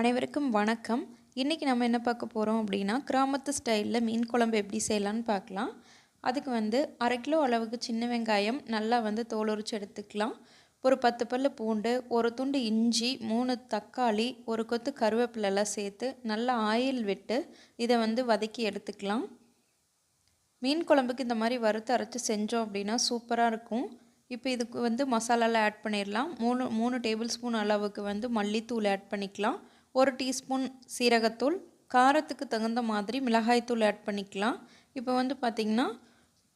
அனைவருக்கும் வணக்கம். இன்றைக்கி நம்ம என்ன பார்க்க போகிறோம் அப்படின்னா கிராமத்து ஸ்டைலில் மீன் குழம்பு எப்படி செய்யலான்னு பார்க்கலாம். அதுக்கு வந்து அரை கிலோ அளவுக்கு சின்ன வெங்காயம் நல்லா வந்து தோல் உரிச்சு எடுத்துக்கலாம். ஒரு பத்து பல்லு பூண்டு ஒரு துண்டு இஞ்சி மூணு தக்காளி ஒரு கொத்து கருவேப்பிலெல்லாம் சேர்த்து நல்லா ஆயில் விட்டு இதை வந்து வதக்கி எடுத்துக்கலாம். மீன் குழம்புக்கு இந்த மாதிரி வறுத்து அரைச்சி செஞ்சோம் அப்படின்னா சூப்பராக இருக்கும். இப்போ இதுக்கு வந்து மசாலாலாம் ஆட் பண்ணிடலாம். மூணு மூணு டேபிள் ஸ்பூன் அளவுக்கு வந்து மல்லித்தூள் ஆட் பண்ணிக்கலாம். ஒரு டீஸ்பூன் சீரகத்தூள் காரத்துக்கு தகுந்த மாதிரி மிளகாய்த்தூள் ஆட் பண்ணிக்கலாம். இப்போ வந்து பார்த்திங்கன்னா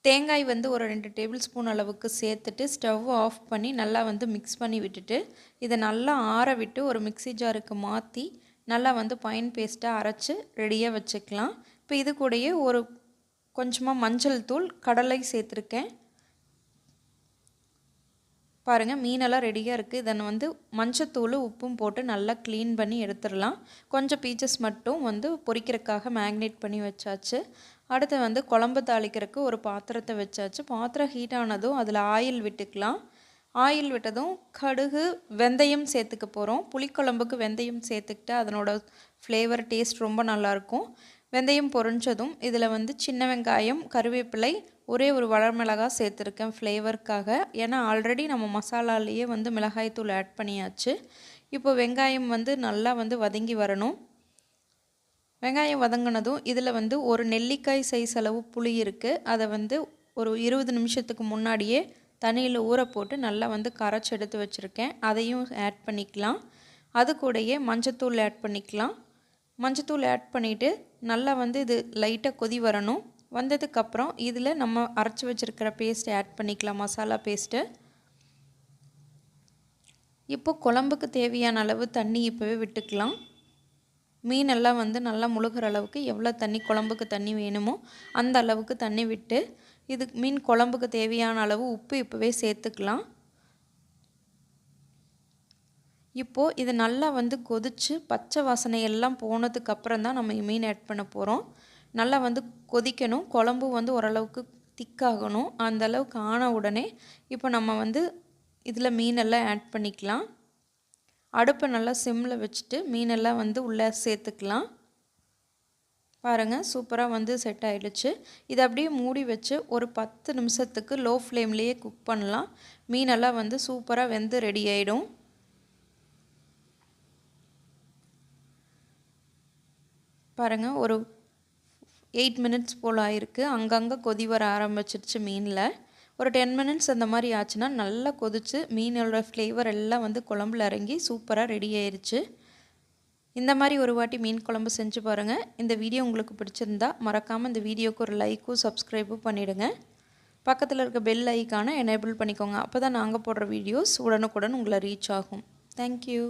தேங்காய் வந்து ஒரு ரெண்டு டேபிள் ஸ்பூன் அளவுக்கு சேர்த்துட்டு ஸ்டவ் ஆஃப் பண்ணி நல்லா வந்து மிக்ஸ் பண்ணி விட்டுட்டு இதை நல்லா ஆற விட்டு ஒரு மிக்ஸி ஜாருக்கு மாற்றி நல்லா வந்து பைன் பேஸ்ட்டாக அரைச்சி ரெடியாக வச்சுக்கலாம். இப்போ இது கூடயே ஒரு கொஞ்சமாக மஞ்சள் தூள் கடலை சேர்த்துருக்கேன். பாருங்கள் மீனெல்லாம் ரெடியாக இருக்குது இதை வந்து மஞ்சத்தூள் உப்பும் போட்டு நல்லா க்ளீன் பண்ணி எடுத்துடலாம். கொஞ்சம் பீச்சஸ் மட்டும் வந்து பொறிக்கிறதுக்காக மேக்னேட் பண்ணி வச்சாச்சு. அடுத்து வந்து குழம்பு தாளிக்கிறதுக்கு ஒரு பாத்திரத்தை வச்சாச்சு. பாத்திரம் ஹீட் ஆனதும் அதில் ஆயில் விட்டுக்கலாம். ஆயில் விட்டதும் கடுகு வெந்தயம் சேர்த்துக்க போகிறோம் புளிக்குழம்புக்கு வெந்தயம் சேர்த்துக்கிட்டு அதனோட ஃப்ளேவர் டேஸ்ட் ரொம்ப நல்லாயிருக்கும் வெந்தயம் பொரிஞ்சதும் இதில் வந்து சின்ன வெங்காயம் கருவேப்பிலை ஒரே ஒரு வளர்மிளகாய் சேர்த்துருக்கேன் ஃப்ளேவருக்காக. ஏன்னா ஆல்ரெடி நம்ம மசாலாலேயே வந்து மிளகாய்த்தூள் ஆட் பண்ணியாச்சு. இப்போ வெங்காயம் வந்து நல்லா வந்து வதங்கி வரணும். வெங்காயம் வதங்கினதும் இதில் வந்து ஒரு நெல்லிக்காய் சைஸ் அளவு புளி இருக்குது அதை வந்து ஒரு இருபது நிமிஷத்துக்கு முன்னாடியே தண்ணியில் ஊற போட்டு நல்லா வந்து கரைச்சி எடுத்து வச்சுருக்கேன். அதையும் ஆட் பண்ணிக்கலாம். அது கூடயே மஞ்சத்தூள் ஆட் பண்ணிக்கலாம். மஞ்சத்தூள் ஆட் பண்ணிவிட்டு நல்லா வந்து இது லைட்டாக கொதி வரணும். வந்ததுக்கப்புறம் இதில் நம்ம அரைச்சி வச்சுருக்கிற பேஸ்ட்டு ஆட் பண்ணிக்கலாம் மசாலா பேஸ்ட்டு இப்போ குழம்புக்கு தேவையான அளவு தண்ணி இப்போவே விட்டுக்கலாம். மீனெல்லாம் வந்து நல்லா முழுகிற அளவுக்கு எவ்வளோ தண்ணி குழம்புக்கு தண்ணி வேணுமோ அந்த அளவுக்கு தண்ணி விட்டு இது மீன் குழம்புக்கு தேவையான அளவு உப்பு இப்போவே சேர்த்துக்கலாம். இப்போது இது நல்லா வந்து கொதித்து பச்சை வாசனை எல்லாம் போனதுக்கப்புறம் தான் நம்ம மீன் ஆட் பண்ண போகிறோம் நல்லா வந்து கொதிக்கணும். குழம்பு வந்து ஓரளவுக்கு திக்காகணும். அந்தளவுக்கு ஆன உடனே இப்போ நம்ம வந்து இதில் மீனெல்லாம் ஆட் பண்ணிக்கலாம். அடுப்பை நல்லா சிம்மில் வச்சுட்டு மீனெல்லாம் வந்து உள்ளே சேர்த்துக்கலாம். பாருங்கள் சூப்பராக வந்து செட் ஆகிடுச்சு இதை அப்படியே மூடி வச்சு ஒரு பத்து நிமிஷத்துக்கு லோ ஃப்ளேம்லேயே குக் பண்ணலாம். மீனெல்லாம் வந்து சூப்பராக வெந்து ரெடி ஆகிடும் பாருங்கள் ஒரு எயிட் மினிட்ஸ் போல் ஆயிருக்கு. அங்கங்கே கொதி வர ஆரம்பிச்சிருச்சு மீனில். ஒரு டென் மினிட்ஸ் அந்த மாதிரி ஆச்சுன்னா நல்லா கொதிச்சு மீனோட ஃப்ளேவர் எல்லாம் வந்து குழம்புல இறங்கி சூப்பராக ரெடி ஆயிடுச்சு இந்த மாதிரி ஒரு வாட்டி மீன் குழம்பு செஞ்சு பாருங்கள் இந்த வீடியோ உங்களுக்கு பிடிச்சிருந்தா மறக்காமல் இந்த வீடியோக்கு ஒரு லைக்கும் சப்ஸ்கிரைபும் பண்ணிவிடுங்க பக்கத்தில் இருக்க பெல் ஐக்கானை எனேபிள் பண்ணிக்கோங்க. அப்போ தான் நாங்கள் போடுற வீடியோஸ் உடனுக்குடன் உங்களை ரீச் ஆகும். தேங்க்யூ